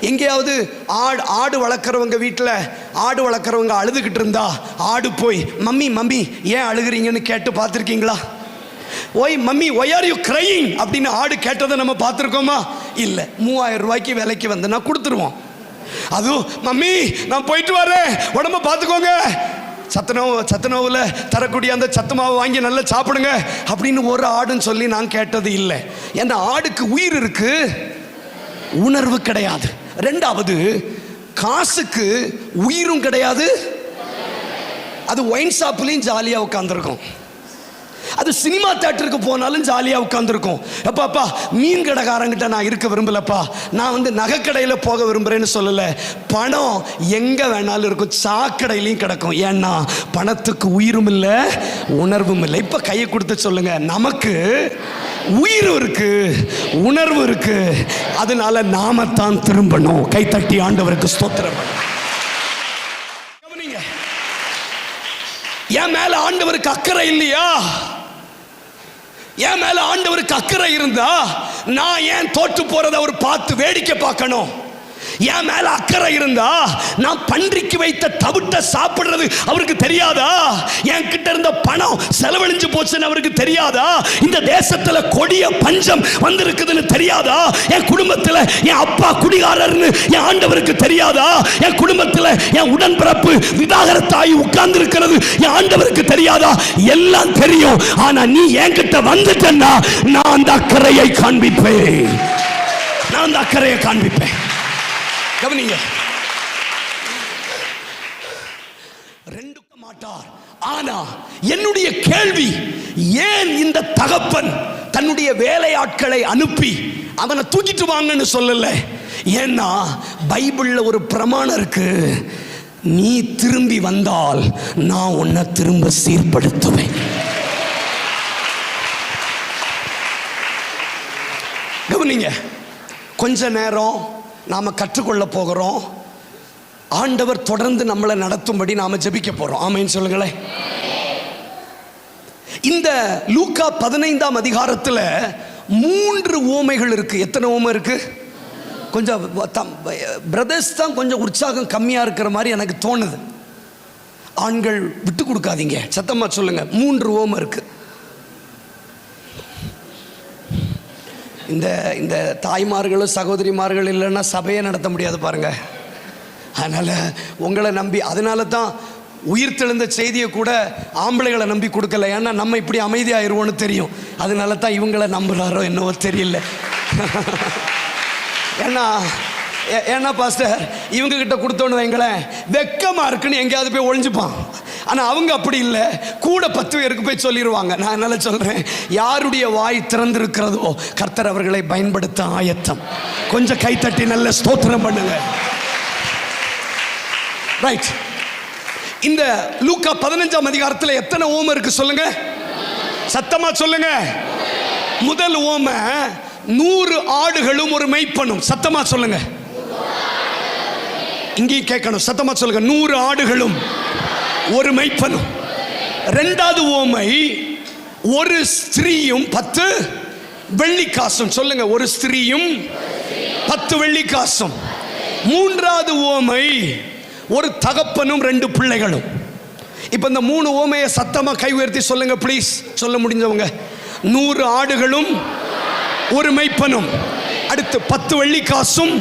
எங்கேயாவது ஆடு ஆடு வளர்க்குறவங்க வீட்டில் ஆடு வளர்க்குறவங்க அழுதுகிட்டு இருந்தா ஆடு போய் மம்மி மம்மி ஏன் அழுகுறீங்கன்னு கேட்டு பார்த்துருக்கீங்களா? Why mummy why are you crying அப்படின்னு ஆடு கேட்டதை நம்ம பார்த்துருக்கோமா? இல்லை மூவாயிரம் ரூபாய்க்கு விலைக்கு வந்து நான் கொடுத்துருவோம். அதுவும் மம்மி நான் போயிட்டு வரேன். உடம்ப பார்த்துக்கோங்க. சத்துணவு சத்துணவில் தரக்கூடிய அந்த சத்து மாவு வாங்கி நல்லா சாப்பிடுங்க. அப்படின்னு ஒரு ஆடுன்னு சொல்லி நான் கேட்டது இல்லை. ஏன்னா ஆடுக்கு உயிர் இருக்கு உணர்வு கிடையாது. ரெண்டாவது காசுக்கு உயிரும் கிடையாது. அது ஒயின் ஷாப்லேயும் ஜாலியாக உட்காந்துருக்கும் அது சினிமா தேட்டருக்கு போனாலும் ஜாலியாக உட்காந்துருக்கும் எப்பாப்பா மீன் கடைக்காரங்கிட்ட நான் இருக்க விரும்பலப்பா. நான் வந்து நகைக்கடையில் போக விரும்புகிறேன்னு சொல்லலை. பணம் எங்கே வேணாலும் இருக்கும். சாக்கடையிலையும் கிடக்கும். ஏன்னா பணத்துக்கு உயிரும் இல்லை உணர்வும் இல்லை இப்போ கையை கொடுத்து சொல்லுங்கள் நமக்கு உயிர் இருக்கு உணர்வு இருக்கு. அதனால நாம தான் திரும்பணும் கைத்தட்டி ஆண்டவருக்கு ஸ்தோத்திரம் என் மேல ஆண்டவருக்கு அக்கறை இல்லையா? என் மேல ஆண்டவருக்கு அக்கறை இருந்தா நான் ஏன் தோற்று போறத அவர் பார்த்து வேடிக்கை பார்க்கணும்? என் மேல அக்கறை இருந்தா நான் பன்றிக்கு வைத்த தவிட்ட சாப்பிடுறது அவருக்கு தெரியாதா? என் கிட்ட இருந்த பணம் செலவழிஞ்சு போச்சுன்னு அவருக்கு தெரியாதா? இந்த தேசத்துல கொடிய பஞ்சம் வந்திருக்குதுன்னு தெரியாதா? என் குடும்பத்துல என் அப்பா குடிகாரர்னு என் ஆண்டவருக்கு தெரியாதா? என் குடும்பத்துல என் உடன்பிறப்பு விவாகரத்தாகி உட்கார்ந்து இருக்கிறது என் ஆண்டவருக்கு தெரியாதா? எல்லாம் தெரியும். ஆனா நீ என்கிட்ட வந்துட்டன்னா நான் அந்த அக்கறையை காண்பிப்பேன். நான் அந்த அக்கறையை காண்பிப்பேன். கவனிங்க. ரெண்டுக்க மாட்டார் ஆனா என்னுடைய கேள்வி ஏன் இந்த தகப்பன் தன்னுடைய வேலையாட்களை அனுப்பி அவனை தூக்கிட்டு வாங்கன்னு சொல்லல? ஏன்னா பைபிள்ல ஒரு பிரமாணம் இருக்கு. நீ திரும்பி வந்தால் நான் உன்னை திரும்ப சீர்படுத்துவேன். கவனிங்க. கொஞ்ச நேரம் நாம் கற்றுக்கொள்ள போகிறோம். ஆண்டவர் தொடர்ந்து நம்மளை நடத்தும்படி நாம் ஜபிக்க போகிறோம் ஆமைன்னு சொல்லுங்களேன். இந்த லூக்கா பதினைந்தாம் அதிகாரத்தில் மூன்று ஓமைகள் இருக்குது எத்தனை ஓமை இருக்குது கொஞ்சம் பிரதர்ஸ் தான் கொஞ்சம் உற்சாகம் கம்மியாக இருக்கிற மாதிரி எனக்கு தோணுது. ஆண்கள் விட்டு கொடுக்காதீங்க. சத்தமாக சொல்லுங்கள் மூன்று ஓமை இருக்குது இந்த இந்த தாய்மார்களும் சகோதரிமார்கள் இல்லைன்னா சபையை நடத்த முடியாது பாருங்கள் அதனால் உங்களை நம்பி அதனால தான் உயிர் தெழுந்த செய்தியை கூட ஆம்பளைகளை நம்பி கொடுக்கல. ஏன்னா நம்ம இப்படி அமைதியாயிருவோன்னு தெரியும். அதனால தான் இவங்களை நம்புகிறாரோ என்னவோ தெரியல. ஏன்னா ஏ- ஏன்னா பாஸ்டர் இவங்க கிட்ட கொடுத்தோன்னு வைங்களேன் வெக்கமாக இருக்குன்னு எங்கேயாவது போய் ஒழிஞ்சுப்பான் ஆனால் அவங்க அப்படி இல்லை. கூட பத்து பேருக்கு போய் சொல்லிடுவாங்க நான் என்னால் சொல்கிறேன் யாருடைய வாய் திறந்திருக்கிறதோ கர்த்தர் அவர்களை பயன்படுத்த ஆயத்தம். கொஞ்சம் கைத்தட்டி நல்ல ஸ்தோத்திரம் பண்ணுங்க. ரைட் இந்த லூக்கா பதினஞ்சாம் அதிகாரத்தில் எத்தனை ஓமை இருக்கு சொல்லுங்க? சத்தமா சொல்லுங்க. முதல் ஓமை நூறு ஆடுகளும் ஒரு மெய்ப்பனும் சத்தமா சொல்லுங்க. இங்கேயும் கேட்கணும். சத்தமா சொல்லுங்க. நூறு ஆடுகளும். ஒரு மெய்ப்பனும் ரெண்டாவது ஓமை ஒரு ஸ்திரீயும் பத்து வெள்ளிக்காசும். சொல்லுங்க ஒரு ஸ்திரீயும் பத்து வெள்ளிக்காசும். மூன்றாவது ஓமை ஒரு தகப்பனும் ரெண்டு பிள்ளைகளும். இப்போ இந்த மூணு ஓமையை சத்தமா கை உயர்த்தி சொல்லுங்க ப்ளீஸ் சொல்ல முடிஞ்சவங்க. நூறு ஆடுகளும் ஒரு மெய்ப்பனும் அடுத்து பத்து வெள்ளிக்காசும்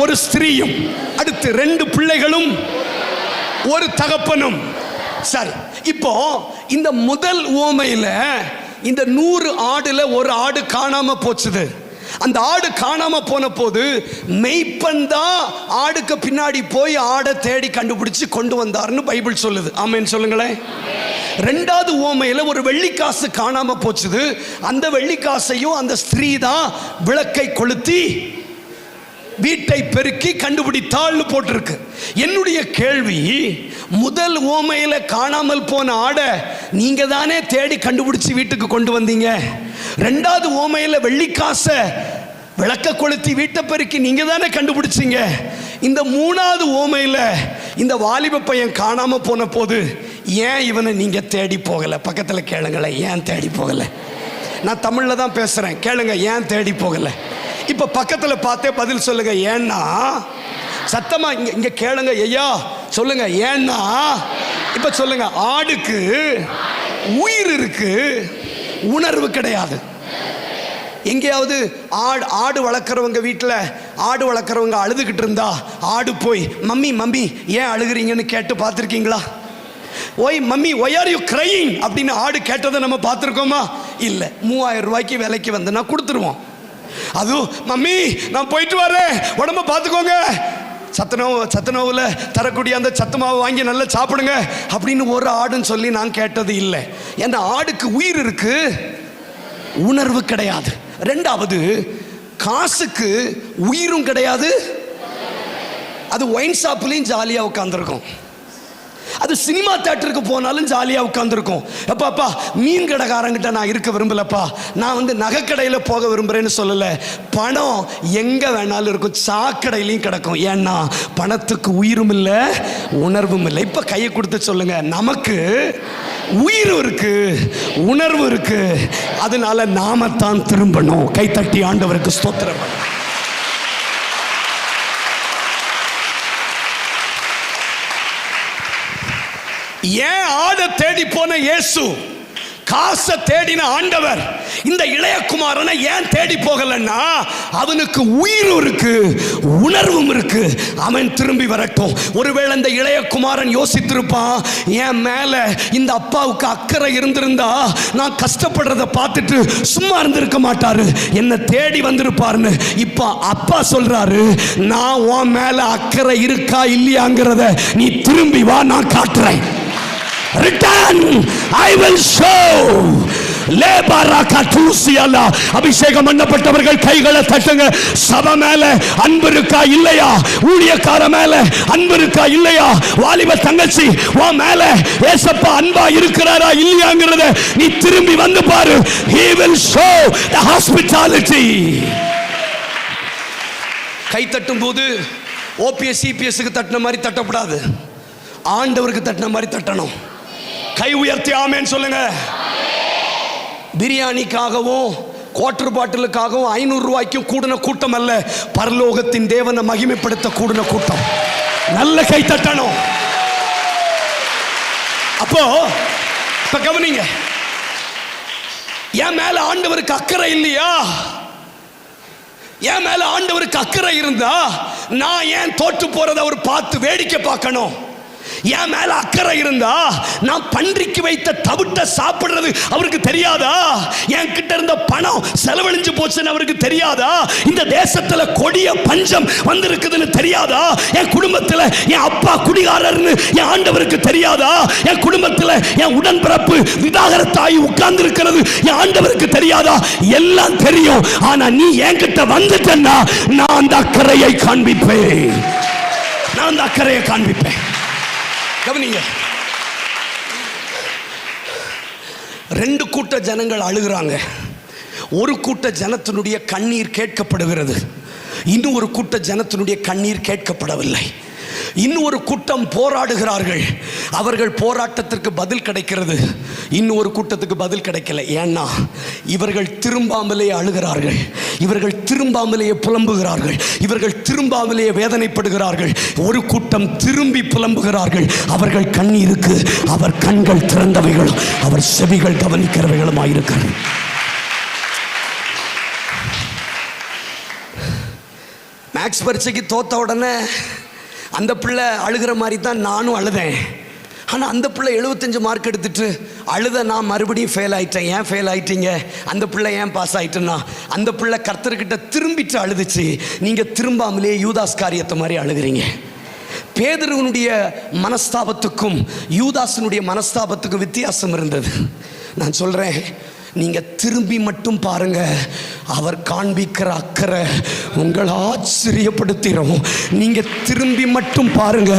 ஒரு ஸ்திரீயும். அடுத்து ரெண்டு பிள்ளைகளும் ஒரு தகப்பனும். சரி இப்போ இந்த முதல் ஓமையில இந்த நூறு ஆடுல ஒரு ஆடு காணாம போச்சுது. அந்த ஆடு காணாம போன போது மெய்ப்பன் தான் ஆடுக்கு பின்னாடி போய் ஆடை தேடி கண்டுபிடிச்சு கொண்டு வந்தார்னு பைபிள் சொல்லுது. ஆமேன்னு சொல்லுங்களேன். ரெண்டாவது ஓமையில ஒரு வெள்ளிக்காசு காணாம போச்சுது. அந்த வெள்ளிக்காசையும் அந்த ஸ்திரீ தான் விளக்கை கொளுத்தி வீட்டை பெருக்கி கண்டுபிடித்தாள்னு போட்டிருக்கு. என்னுடைய கேள்வி முதல் ஓமையில் காணாமல் போன ஆடை நீங்கள் தானே தேடி கண்டுபிடிச்சி வீட்டுக்கு கொண்டு வந்தீங்க? ரெண்டாவது ஓமையில் வெள்ளிக்காசை விளக்க கொளுத்தி வீட்டை பெருக்கி நீங்கள் தானே கண்டுபிடிச்சிங்க? இந்த மூணாவது ஓமையில் இந்த வாலிப பையன் காணாமல் போன போது ஏன் இவனை நீங்கள் தேடி போகலை? பக்கத்தில் கேளுங்களேன் ஏன் தேடி போகலை? நான் தமிழில் தான் பேசுகிறேன் கேளுங்க ஏன் தேடி போகலை? இப்போ பக்கத்தில் பார்த்தே பதில் சொல்லுங்க. ஏன்னா சத்தமா இங்க இங்க கேளுங்க ஐயா. சொல்லுங்க. ஏன்னா இப்ப சொல்லுங்க. ஆடுக்கு உயிர் இருக்கு. உணர்வு கிடையாது. எங்கேயாவது ஆடு ஆடு வளர்க்குறவங்க வீட்டில் ஆடு வளர்க்குறவங்க அழுதுகிட்டு இருந்தா ஆடு போய் மம்மி மம்மி ஏன் அழுகுறீங்கன்னு கேட்டு பார்த்துருக்கீங்களா? Why mummy why are you crying அப்படின்னு ஆடு கேட்டதை நம்ம பார்த்துருக்கோமா? இல்லை. மூவாயிரம் ரூபாய்க்கு விலைக்கு வந்து நான் கொடுத்துருவோம். அதுவும் மம்மி நான் போயிட்டு வரேன். உடம்ப பார்த்துக்கோங்க சத்துணவு சத்துணவில் தரக்கூடிய அந்த சத்து மாவு வாங்கி நல்லா சாப்பிடுங்க. அப்படின்னு ஒரு ஆடுன்னு சொல்லி நான் கேட்டது இல்லை. ஏன்னா ஆடுக்கு உயிர் இருக்கு? உணர்வு கிடையாது. ரெண்டாவது காசுக்கு உயிரும் கிடையாது. அது ஒயின் ஷாப்லேயும் ஜாலியாக உட்காந்துருக்கும் அது சினிமா தேட்டருக்கு போனாலும் ஜாலியாக உட்காந்துருக்கும் எப்பாப்பா மீன் கடைக்காரங்கிட்ட நான் இருக்க விரும்பலப்பா. நான் வந்து நகைக்கடையில் போக விரும்புகிறேன்னு சொல்லலை. பணம் எங்கே வேணாலும் இருக்கும். சாக்கடையிலையும் கிடக்கும். ஏன்னா பணத்துக்கு உயிரும் இல்லை உணர்வும் இல்லை. இப்போ கையை கொடுத்து சொல்லுங்க. நமக்கு உயிர் இருக்கு உணர்வு இருக்கு. அதனால நாம தான் திரும்பணும் கைத்தட்டி ஆண்டவருக்கு ஸ்தோத்திரம். ஏன் ஆட தேடி போன இயேசு? காசை தேடின ஆண்டவர் இந்த இளையகுமாரனை ஏன் தேடி போகலன்னா அவனுக்கு உயிரும் இருக்கு உணர்வும் இருக்கு. அவன் திரும்பி வரட்டும். ஒருவேளை இந்த இளையகுமாரன் யோசித்திருப்பான் என் மேல இந்த அப்பாவுக்கு அக்கறை இருந்திருந்தா நான் கஷ்டப்படுறத பார்த்துட்டு சும்மா இருந்திருக்க மாட்டாரு. என்னை தேடி வந்திருப்பாருன்னு இப்போ அப்பா சொல்றாரு நான் உன் மேல அக்கறை இருக்கா இல்லையாங்கிறத நீ திரும்பி வா நான் காட்டுறேன். ரிட்டர்ன் ஐ வில் ஷோ அபிஷேகம் பண்ணப்பட்டவர்கள் கைகளை தட்டுங்க. சபை மேல அன்பு இருக்கா இல்லையா? ஊழியக்கார மேல அன்பு இருக்கா இல்லையா? வாலிப தங்கச்சி உன் மேல ஏசப்பா அன்பா இருக்கிறாரா இல்லையாங்கிறத நீ திரும்பி வந்து பாரு. He will show the hospitality. கை தட்டும் போது ஓபிஎஸ் சிபிஎஸ்க்கு தட்டின மாதிரி தட்டக்கூடாது ஆண்டவருக்கு தட்டின மாதிரி தட்டணும். கை உயர்த்தி ஆமேன்னு சொல்லுங்க. பிரியாணிக்காகவும் குவார்டர் பாட்டிலுக்காகவும் ஐநூறு ரூபாய்க்கும் கூடின கூட்டம் அல்ல. பரலோகத்தின் தேவனை மகிமைப்படுத்த கூடின கூட்டம். நல்ல கை தட்டணும். அப்போ இப்ப கவனிங்க. என் மேல ஆண்டவருக்கு அக்கறை இல்லையா? என் மேல ஆண்டவருக்கு அக்கறை இருந்தா நான் ஏன் தோற்று போறதை அவர் பார்த்து வேடிக்கை பார்க்கணும்? என் மேல அக்கறை இருந்தா நான் பன்றிக்கு வைத்த தவிட்ட சாப்பிடுறது அவருக்கு தெரியாதா? என் கிட்ட இருந்த பணம் செலவழிஞ்சு போச்சுன்னு அவருக்கு தெரியாதா? இந்த தேசத்துல கொடிய பஞ்சம் வந்திருக்குதுன்னு தெரியாதா? என் குடும்பத்துல என் அப்பா குடிகாரர்னு என் ஆண்டவருக்கு தெரியாதா? என் குடும்பத்துல என் உடன்பிறப்பு விதாகரத்தாயி உட்கார்ந்து இருக்கிறது என் ஆண்டவருக்கு தெரியாதா? எல்லாம் தெரியும். ஆனா நீ என்கிட்ட வந்துட்டன்னா நான் அந்த அக்கறையை காண்பிப்பேன். நான் அந்த அக்கறையை காண்பிப்பேன். கவனிங்க. ரெண்டு கூட்ட ஜனங்கள் அழுகிறாங்க. ஒரு கூட்ட ஜனத்தினுடைய கண்ணீர் கேட்கப்படுகிறது. இன்னும் ஒரு கூட்ட ஜனத்தினுடைய கண்ணீர் கேட்கப்படவில்லை. இன்னொரு கூட்டம் போராடுகிறார்கள். அவர்கள் போராட்டத்திற்கு பதில் கிடைக்கிறது. இன்னொரு கூட்டத்துக்கு பதில் கிடைக்கல. ஏன்னா இவர்கள் திரும்பாமலே அழுகிறார்கள். இவர்கள் திரும்பாமலேயே புலம்புகிறார்கள். இவர்கள் திரும்பாமலேயே வேதனைப்படுகிறார்கள். ஒரு கூட்டம் திரும்பி புலம்புகிறார்கள். அவர்கள் கண்ணீருக்கு அவர் கண்கள் திறந்தவைகளும் அவர் செவிகள் கவனிக்கிறவைகளுமாயிருக்கிறது. மேக்ஸ் பரீட்சைக்கு தோத்த உடனே அந்த பிள்ளை அழுகிற மாதிரி தான் நானும் அழுதேன். ஆனால் அந்த பிள்ளை எழுபத்தஞ்சு மார்க் எடுத்துட்டு அழுத நான் மறுபடியும் ஃபெயில் ஆயிட்டேன். ஏன் ஃபெயில் ஆயிட்டீங்க? அந்த பிள்ளை ஏன் பாஸ் ஆயிட்டேன்னா அந்த பிள்ளை கர்த்தர்கிட்ட திரும்பிட்டு அழுதுச்சு. நீங்கள் திரும்பாமலே யூதாஸ் காரியத்தை மாதிரி அழுகிறீங்க. பேதருவனுடைய மனஸ்தாபத்துக்கும் யூதாசனுடைய மனஸ்தாபத்துக்கும் வித்தியாசம் இருந்தது. நான் சொல்கிறேன் நீங்கள் திரும்பி மட்டும் பாருங்க. அவர் காண்பிக்கிற அக்கறை உங்களை ஆச்சரியப்படுத்திடும் நீங்கள் திரும்பி மட்டும் பாருங்க.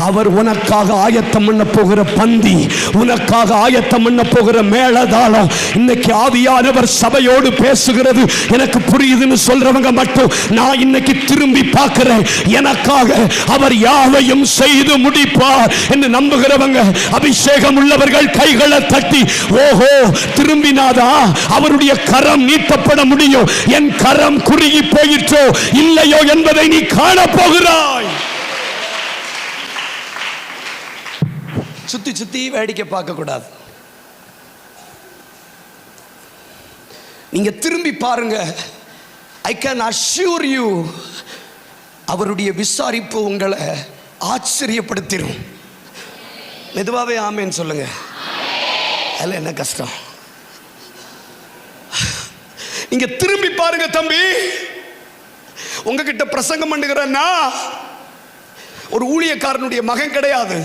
அவர் உனக்காக ஆயத்தம் பண்ண போகிற பந்தி உனக்காக ஆயத்தம் பண்ண போகிற மேலதாளம். இன்னைக்கு ஆவியானவர் சபையோடு பேசுகிறது. எனக்கு புரியுதுன்னு சொல்றவங்க மட்டும் நான் இன்னைக்கு திரும்பி பார்க்கிறேன். எனக்காக அவர் யாவையும் செய்து முடிப்பார் என்று நம்புகிறவங்க அபிஷேகம் உள்ளவர்கள் கைகளை தட்டி ஓஹோ திரும்பினாதா? அவருடைய கரம் நீட்டப்பட முடியும். என் கரம் குறுகி போயிற்றோ இல்லையோ என்பதை நீ காண போகிறாய் சுத்தி சுத்தி வேடிக்கை பார்க்கக்கூடாது நீங்கள் நீங்க திரும்பி பாருங்க. ஐ கேன் அஷ்யூர் யூ அவருடைய விசாரிப்பு உங்களை ஆச்சரியப்படுத்திடும் மெதுவாகவே ஆமேன்னு சொல்லுங்க. அதில் என்ன கஷ்டம்? நீங்க திரும்பி பாருங்க தம்பி. உங்ககிட்ட பிரசங்கம் பண்ணுகிறேன்னா ஒரு ஊழியக்காரனுடைய மகன் கிடையாது.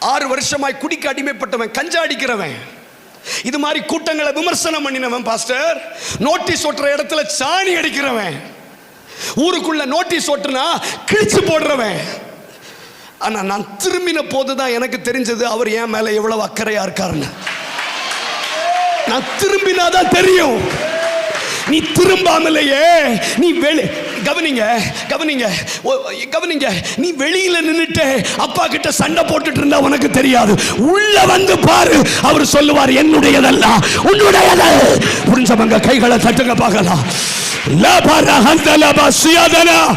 ஆறு வருஷமாய் குடிக்க அடிமைப்பட்டவன் கஞ்சா அடிக்கிறவன். இது மாதிரி கூட்டங்களை விமர்சனம் பண்ணினவன் பாஸ்டர். நோட்டீஸ் ஒட்டுற இடத்துல சாணி அடிக்கிறவன். ஊருக்குள்ள நோட்டீஸ் ஒட்டுனா கிழிச்சு போடுறவன். ஆனா நான் திரும்பின போது தான் எனக்கு தெரிஞ்சது அவர் என் மேல எவ்வளவு அக்கறையா இருக்காருன்னு. நான் திரும்பினாதான் தெரியும். நீ திரும்பாமலேயே நீ வெளி கவனிங்க கவனிங்க. கவனிங்க. நீ வெளியில நின்னுட்டு அப்பா கிட்ட சண்டை போட்டுட்டு இருந்தா உனக்கு தெரியாது. உள்ள வந்து பாரு. அவர் சொல்லுவார் என்னுடையதல்ல உன்னுடையது. புரிஞ்சவங்க கைகளை தட்டுங்க பார்க்கலாம். லபர லாபா சியாதனா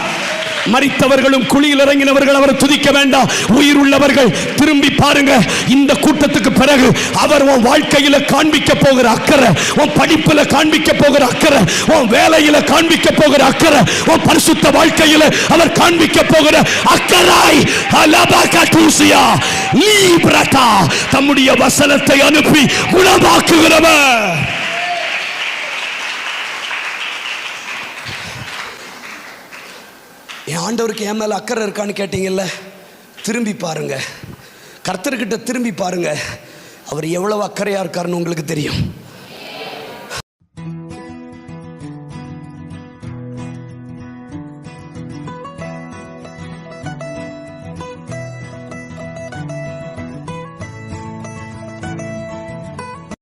மறித்தவர்களும் குழியில் இறங்கினவர்கள் அவர் துதிக்க வேண்டாம். உயிர் உள்ளவர்கள் திரும்பி பாருங்க. இந்த கூட்டத்துக்கு பிறகு அவர் உன் வாழ்க்கையில காண்பிக்க போகிற அக்கறை உன் படிப்புல காண்பிக்க போகிற அக்கறை உன் வேலையில காண்பிக்க போகிற அக்கறை உன் பரிசுத்த வாழ்க்கையில அவர் காண்பிக்க போகிற அக்கறாய். அலபக தூசியா லீப்ரதா தம்முடைய வசனத்தை அனுப்பி குணமாக்குகிறவர். ஆண்டவருக்கு என் மேலே அக்கறை இருக்கான்னு கேட்டீங்கல்ல? திரும்பி பாருங்கள் கர்த்தர்கிட்ட திரும்பி பாருங்கள் அவர் எவ்வளவு அக்கறையாக இருக்காருன்னு உங்களுக்கு தெரியும்.